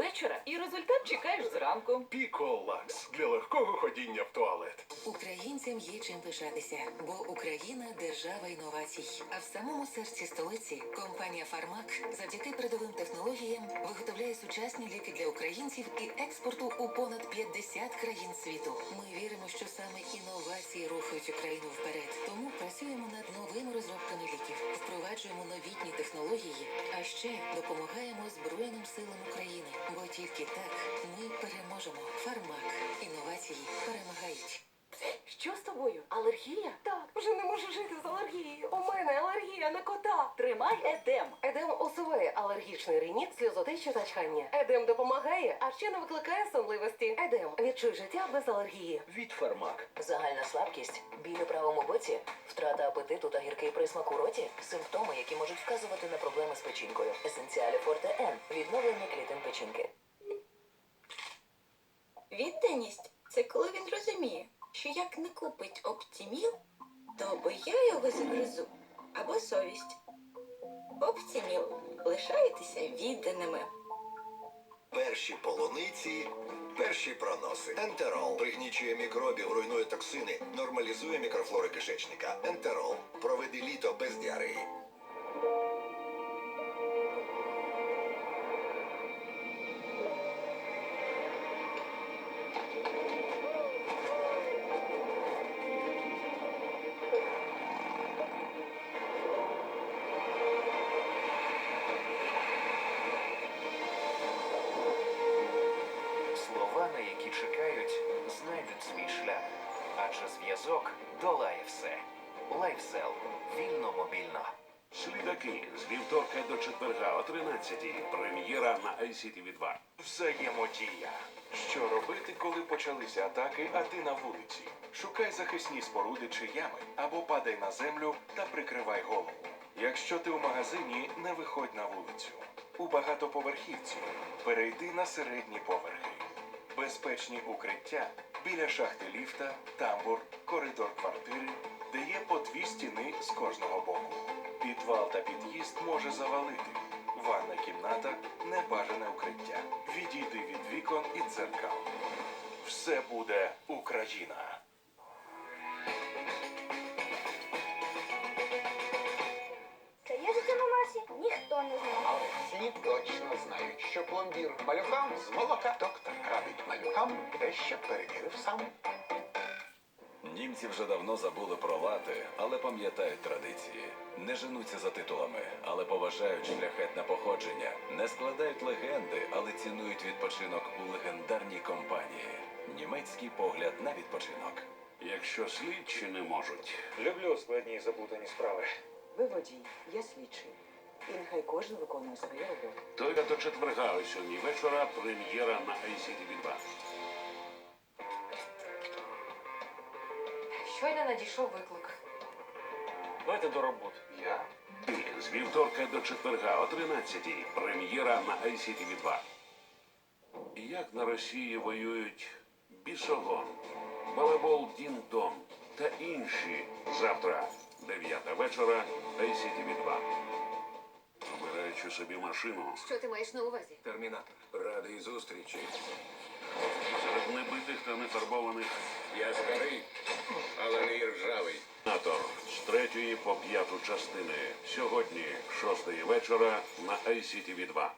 вечора, і результат чекаєш зранку. Піколакс для легкого ходіння в туалет. Українцям є чим пишатися, бо Україна держава інновацій. А в самому серці столиці компанія Фармак завдяки передовим технологіям виготовляє сучасні ліки для українців і експорту у понад 50 країн світу. Ми віримо, що саме інновації рухають Україну вперед. Тому ще допомагаємо Збройним силам України. Бо тільки так ми переможемо. Фармак інновації перемагають. Що з тобою? Алергія? Так, вже не можу жити з алергією. У мене алергія на кота. Тримай едем. Едем усуває алергічний риніт, сльозотечу та чхання. Едем допомагає, а ще не викликає сонливості. Едем відчуй життя без алергії. Від Фармак. Загальна слабкість, біль у правому боці, втрата апетиту та гіркий присмак у роті симптоми, які можуть вказувати на проблеми з печінкою. Есенціалі Форте Н відновлення клітин печінки. Відданість це коли він розуміє, що як не купить оптіміл, то або я його загризу, або совість. Оптіміл. Лишайтеся відданими. Перші полуниці, перші проноси. Ентерол пригнічує мікробів, руйнує токсини, нормалізує мікрофлори кишечника. Ентерол. Які чекають, знайдуть свій шлях, адже зв'язок долає все. Лайфсел. Вільно мобільно. Слідаки з вівторка до четверга о 13-й. Прем'єра на ICTV 2 Взаємотія. Що робити, коли почалися атаки, а ти на вулиці? Шукай захисні споруди чи ями або падай на землю та прикривай голову. Якщо ти у магазині, не виходь на вулицю. У багатоповерхівці перейди на середні поверхи. Безпечні укриття біля шахти ліфта, тамбур, коридор квартири, де є по дві стіни з кожного боку. Підвал та під'їзд може завалити. Ванна кімната небажане укриття. Відійди від вікон і дзеркал. Все буде Україна. Пломбір малюкам з молока доктор радить малюкам дещо перевірив сам. Німці вже давно забули про лати, але пам'ятають традиції. Не женуться за титулами, але поважають шляхетне походження. Не складають легенди, але цінують відпочинок у легендарній компанії. Німецький погляд на відпочинок. Якщо слідчі не можуть, Люблю складні і заплутані справи. Ви водій, я слідчий. І нехай кожен виконує свою роботу. то до четверга о 7 вечора прем'єра на ICTV 2 Щойно надійшов виклик. Давайте до роботи. Я З вівторка до четверга о 13-й прем'єра на ICTV 2 Як на Росії воюють Бісогон, Балабол Дін Дон та інші завтра 9 вечора ICTV 2 Собі машину Що ти маєш на увазі? Термінатор. Радий зустрічі. серед небитих та нефарбованих Я старий, але не ржавий. Натор з третьої по п'яту частини. Сьогодні, шостої вечора на ICTV 2